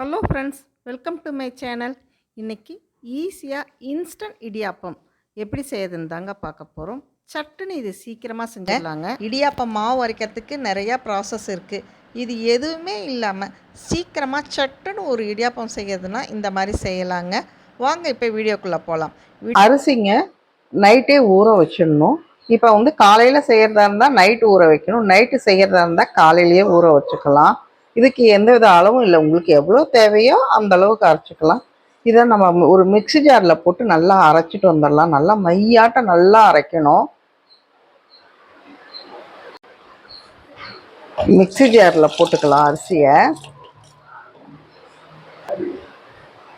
Hello friends welcome to my channel இன்றைக்கி ஈஸியாக instant idiyappam எப்படி செய்யுதுன்னு தாங்க பார்க்க போகிறோம் சட்டுன்னு இது சீக்கிரமாக செஞ்சிடலாங்க. இடியாப்பம் மாவு அரைக்கிறதுக்கு நிறையா ப்ராசஸ் இருக்குது இது எதுவுமே இல்லாமல் சீக்கிரமாக சட்டுன்னு ஒரு இடியாப்பம் செய்யறதுனா இந்த மாதிரி செய்யலாங்க. வாங்க இப்போ வீடியோக்குள்ளே போகலாம் அரிசிங்க நைட்டே ஊற வச்சிடணும். இப்போ வந்து காலையில் செய்கிறதா இருந்தால் நைட்டு ஊற வைக்கணும். நைட்டு செய்கிறதா இருந்தால் காலையிலேயே ஊற வச்சுக்கலாம். இதுக்கு எந்த வித அளவும் இல்லை. உங்களுக்கு எவ்வளோ தேவையோ அந்த அளவுக்கு அரைச்சிக்கலாம். இதை நம்ம ஒரு மிக்ஸி ஜாரில் போட்டு நல்லா அரைச்சிட்டு வந்துடலாம். நல்லா மையாட்ட நல்லா அரைக்கணும். மிக்ஸி ஜாரில் போட்டுக்கலாம் அரிசியை.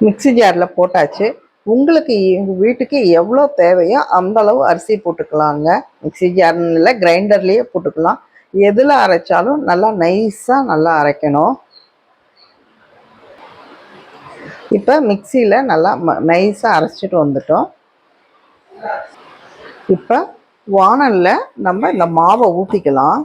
மிக்ஸி ஜாரில் போட்டாச்சு. உங்களுக்கு எங்கள் வீட்டுக்கு எவ்வளோ தேவையோ அந்த அளவு அரிசி போட்டுக்கலாங்க. மிக்ஸி இல்லை கிரைண்டர்லேயே போட்டுக்கலாம். எதில் அரைச்சாலும் நல்லா நைஸாக நல்லா அரைக்கணும். இப்போ மிக்சியில் நல்லா நைஸாக அரைச்சிட்டு வந்துட்டோம். இப்போ வானலில் நம்ம இந்த மாவை ஊற்றிக்கலாம்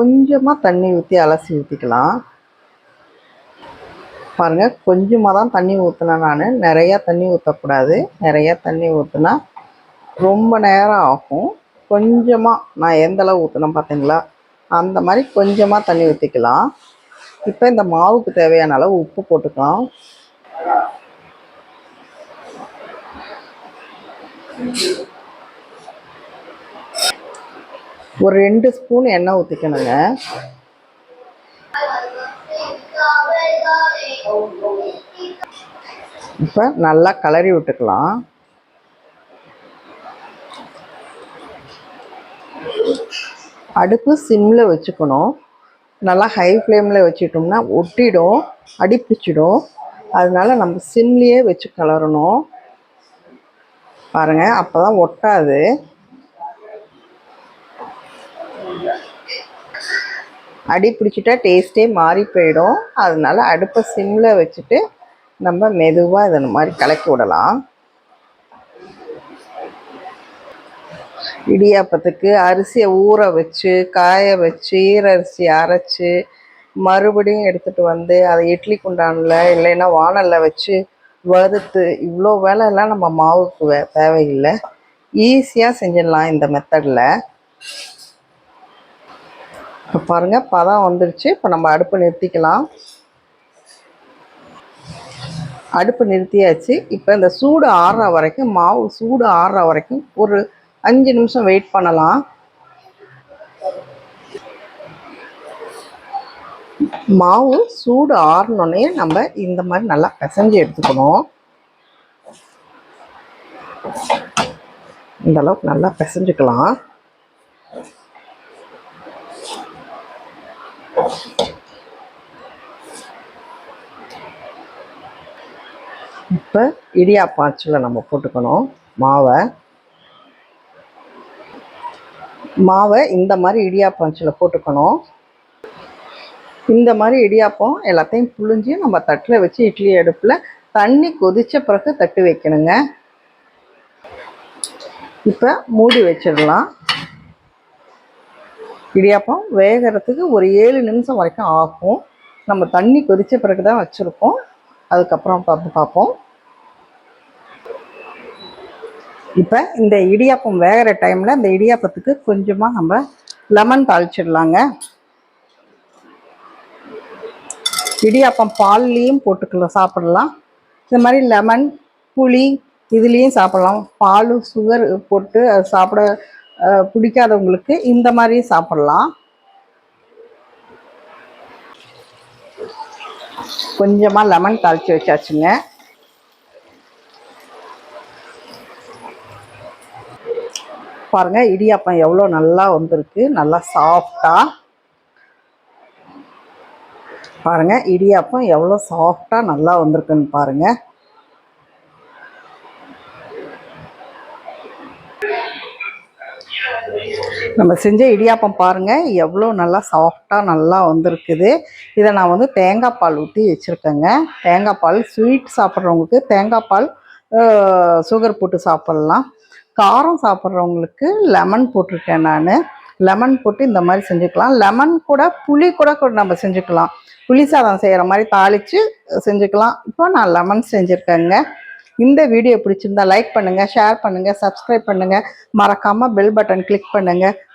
கொஞ்சமாக தண்ணி ஊற்றி அலசி ஊற்றிக்கலாம் பாருங்கள் கொஞ்சமாக தான் தண்ணி ஊற்றினேன் நான். நிறையா தண்ணி ஊற்றக்கூடாது நிறையா தண்ணி ஊற்றினா ரொம்ப நேரம் ஆகும். கொஞ்சமாக நான் எந்த அளவு ஊற்றினேன் பார்த்தீங்களா அந்த மாதிரி கொஞ்சமாக தண்ணி ஊற்றிக்கலாம் இப்போ இந்த மாவுக்கு தேவையான அளவு உப்பு போட்டுக்கலாம். ஒரு ரெண்டு ஸ்பூன் எண்ணெய் ஊற்றிக்கணுங்க இப்போ நல்லா கலரி விட்டுக்கலாம். அடுப்பு சிம்மில் வச்சுக்கணும். நல்லா ஹை ஃப்ளேமில் வச்சுட்டோம்னா ஒட்டிடும் அடிப்பிச்சிடும். அதனால நம்ம சிம்லேயே வச்சு கலரணும். பாருங்கள் அப்போ தான் ஒட்டாது. அடி பிடிச்சிட்டா டேஸ்ட்டே மாறி போயிடும். அதனால அடுப்பை சிம்மில் வச்சுட்டு நம்ம மெதுவாக இதை மாதிரி கலக்கி விடலாம். இடியாப்பத்துக்கு அரிசியை ஊற வச்சு காய வச்சு ஈரரிசி அரைச்சி மறுபடியும் எடுத்துகிட்டு வந்து அதை இட்லி குண்டானில் இல்லைன்னா வானலில் வச்சு வறுத்து இவ்வளோ வேலையெல்லாம் நம்ம மாவுக்கு வே தேவையில்லை. ஈஸியாக செஞ்சிடலாம் இந்த மெத்தடில் இப்போ பாருங்கள் பதம் வந்துடுச்சு இப்போ நம்ம அடுப்பு நிறுத்திக்கலாம். அடுப்பு நிறுத்தியாச்சு. இப்போ இந்த சூடு ஆறுற வரைக்கும் மாவு சூடு ஆறுற வரைக்கும் ஒரு அஞ்சு நிமிஷம் வெயிட் பண்ணலாம். மாவு சூடு ஆறினோடனே நம்ம இந்த மாதிரி நல்லா பிசைஞ்சு எடுத்துக்கணும். இந்த அளவுக்கு நல்லா பிசைஞ்சுக்கலாம். இப்போ இடியாப்பாச்சில் நம்ம போட்டுக்கணும். மாவை. மாவை இந்த மாதிரி இடியாப்பாச்சில் போட்டுக்கணும். இந்த மாதிரி இடியாப்பம் எல்லாத்தையும் புழிஞ்சு நம்ம தட்டில் வச்சு இட்லி அடுப்பில் தண்ணி கொதித்த பிறகு தட்டு வைக்கணுங்க. இப்போ மூடி வச்சிடலாம். இடியாப்பம் வேகிறதுக்கு ஒரு ஏழு நிமிஷம் வரைக்கும் ஆகும். நம்ம தண்ணி கொதித்த பிறகு தான் வச்சுருக்கோம். அதுக்கப்புறம் பார்த்து பார்ப்போம். இப்போ இந்த இடியாப்பம் வேகிற டைமில் இந்த இடியாப்பத்துக்கு கொஞ்சமாக நம்ம லெமன் தாளிச்சிடலாங்க. இடியாப்பம் பால்லையும் போட்டுக்கலாம் சாப்பிடலாம். இந்த மாதிரி லெமன் புளி இதுலேயும் சாப்பிடலாம். பால் சுகர் போட்டு அது சாப்பிட பிடிக்காதவங்களுக்கு இந்த மாதிரி சாப்பிடலாம். கொஞ்சமாக லெமன் தாளித்து வச்சாச்சுங்க. பாருங்கள் இடியாப்பம் எவ்வளோ நல்லா வந்திருக்கு. நல்லா சாஃப்டாக பாருங்கள் இடியாப்பம் எவ்வளோ சாஃப்டாக நல்லா வந்திருக்குன்னு பாருங்கள் நம்ம செஞ்ச இடியாப்பம் பாருங்கள் எவ்வளோ நல்லா சாஃப்டாக நல்லா வந்திருக்குது. இதை நான் வந்து தேங்காய் பால் ஊற்றி வச்சுருக்கேங்க. தேங்காய் பால் ஸ்வீட் சாப்பிட்றவங்களுக்கு தேங்காய் பால் சுகர் போட்டு சாப்பிட்லாம். காரம் சாப்பிட்றவங்களுக்கு லெமன் போட்டிருக்கேன் நான். லெமன் போட்டு இந்த மாதிரி செஞ்சுக்கலாம். லெமன் கூட புளி கூட கூட நம்ம செஞ்சுக்கலாம். புளி சாதம் செய்கிற மாதிரி தாளித்து செஞ்சுக்கலாம். இப்போ நான் லெமன் செஞ்சுருக்கேங்க. இந்த வீடியோ பிடிச்சிருந்தா லைக் பண்ணுங்கள் ஷேர் பண்ணுங்கள் சப்ஸ்கிரைப் பண்ணுங்கள் மறக்காமல் பெல் பட்டன் கிளிக் பண்ணுங்கள்